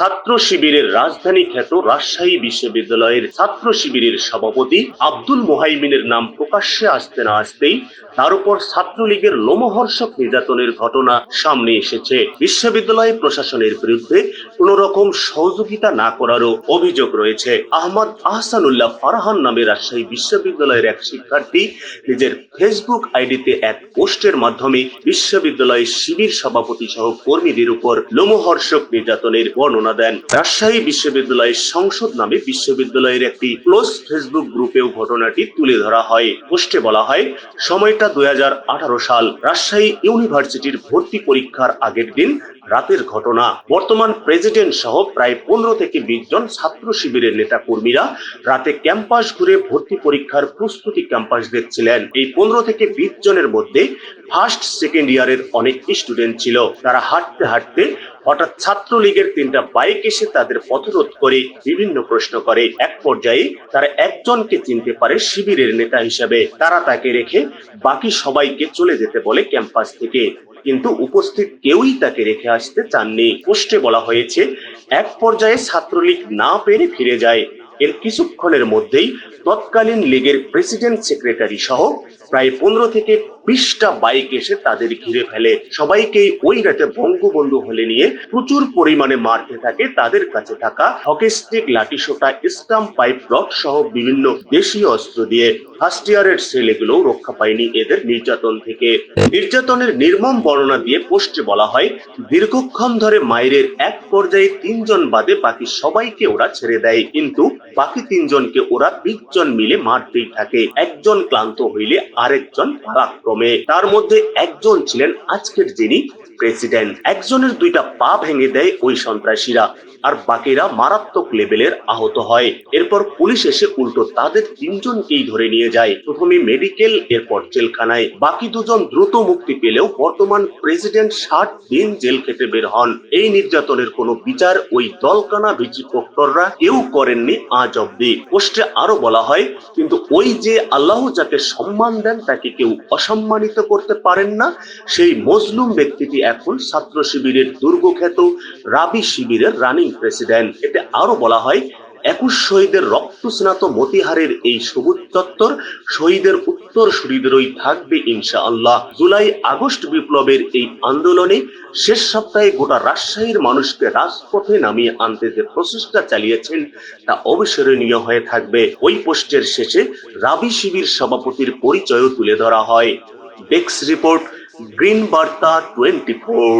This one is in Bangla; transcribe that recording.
ছাত্র শিবিরের রাজধানী খ্যাত রাজশাহী বিশ্ববিদ্যালয়ের ছাত্র শিবিরের সভাপতি আব্দুল মোহাইমিনের নাম প্রকাশ্যে আসতে না আসতেই তার উপর ছাত্রলীগের লোমহর্ষক নির্যাতনের ঘটনা সামনে এসেছে। বিশ্ববিদ্যালয় প্রশাসনের বিরুদ্ধে কোন রকম সহযোগিতা না করারও অভিযোগ রয়েছে। আহমদ আহসানুল্লাহ ফারহান নামে রাজশাহী বিশ্ববিদ্যালয়ের এক শিক্ষার্থী নিজের ফেসবুক আইডিতে এক পোস্টের মাধ্যমে বিশ্ববিদ্যালয়ের শিবির সভাপতি সহ কর্মীদের উপর লোমহর্ষক নির্যাতনের বর্ণনা দেন। রাজশাহী বিশ্ববিদ্যালয়ের সংসদ নামে বিশ্ববিদ্যালয়ের একটি ক্লোজ ফেসবুক গ্রুপেও ঘটনাটি তুলে ধরা হয়। পোস্টে বলা হয় সময়টা দুই সাল রাজশাহী ইউনিভার্সিটির ভর্তি পরীক্ষার আগের দিন রাতের ঘটনা। বর্তমান প্রেসিডেন্ট সহ প্রায় পনেরো থেকে বিশ জন ছাত্র শিবিরের নেতা কর্মীরা রাতে ক্যাম্পাস ঘুরে ভর্তি পরীক্ষার প্রস্তুতি ক্যাম্পাস দেখছিলেন। এই পনেরো থেকে বিশ জনের মধ্যে ফার্স্ট সেকেন্ড ইয়ারের অনেক স্টুডেন্ট ছিল। তারা হাঁটতে হাঁটতে হঠাৎ ছাত্রলীগের তিনটা বাইক এসে তাদের পথরোধ করে বিভিন্ন প্রশ্ন করে। এক পর্যায়ে তারা একজনকে চিনতে পারে শিবিরের নেতা হিসেবে। তারা তাকে রেখে বাকি সবাইকে চলে যেতে বলে ক্যাম্পাস থেকে। কিন্তু উপস্থিত কেউই তাকে রেখে আসতে চাননি। পোস্টে বলা হয়েছে, এক পর্যায়ে ছাত্রলীগ না পেরে ফিরে যায়। এর কিছুক্ষণের মধ্যেই তৎকালীন লীগের প্রেসিডেন্ট সেক্রেটারি সহ প্রায় পনেরো থেকে বিশটা বাইক এসে তাদের ঘিরে ফেলে। সবাইকেই ওই রাতে বঙ্গবন্ধু হলে নিয়ে প্রচুর পরিমাণে মারতে থাকে তাদের কাছে থাকা হকিস্টিক লাঠিসোটা স্টাম্প পাইপ, রড সহ বিভিন্ন দেশীয় অস্ত্র দিয়ে ফার্স্ট ইয়ারের ছেলেগুলো রক্ষা পায়নি এদের নির্যাতন থেকে। নির্যাতনের নির্মম বর্ণনা দিয়ে পোস্টে বলা হয়, দীর্ঘক্ষণ ধরে মায়ের এক পর্যায়ে তিনজন বাদে বাকি সবাইকে ওরা ছেড়ে দেয়। কিন্তু বাকি তিনজনকে ওরা বিশ জন মিলে মারতেই থাকে। একজন ক্লান্ত হইলে আরেকজন পারাক্রমে তার মধ্যে একজন ছিলেন আজকের যিনি প্রেসিডেন্ট। একজনের দুইটা পা ভেঙে দেয় ওই সন্ত্রাসীরা। আর বাকিরা মারাত্মক লেভেলের আহত হয়। এরপর পুলিশ এসে উল্টো তাদের তিনজনকেই ধরে নিয়ে যায়। প্রথমে মেডিকেল এরপর জেলখানায়। বাকি দুজন দ্রুত মুক্তি পেলেও বর্তমান প্রেসিডেন্ট ষাট দিন জেল খেতে বের হন। এই নির্যাতনের কোনো বিচার ওই দলকানা ভিজি প্রক্টররা কেউ করেননি আজ অব্দি পোস্টে আরও বলা হয়, কিন্তু ওই যে আল্লাহ যাকে সম্মান দেন তাকে কেউ অসম্মানিত করতে পারেন না। সেই মজলুম ব্যক্তিটি এখন ছাত্র শিবিরের দুর্গখ্যাত রাবি শিবিরের রানিং প্রেসিডেন্ট, এতে আরও বলা হয়, একুশ শহীদের রক্ত স্নাত মতিহারের এই সবুজ চত্বর শহীদের উত্তর শরীরেরই থাকবে ইনশাআল্লাহ। জুলাই আগস্ট বিপ্লবের এই আন্দোলনে শেষ সপ্তাহে গোটা রাজশাহীর মানুষকে রাজপথে নামিয়ে আনতে যে প্রচেষ্টা চালিয়েছেন, তা অবিস্মরণীয় হয়ে থাকবে। ওই পোস্টের শেষে রাবি শিবির সভাপতির পরিচয়ও তুলে ধরা হয়। ডেক্স রিপোর্ট, গ্রিন বার্তা টোয়েন্টি ফোর।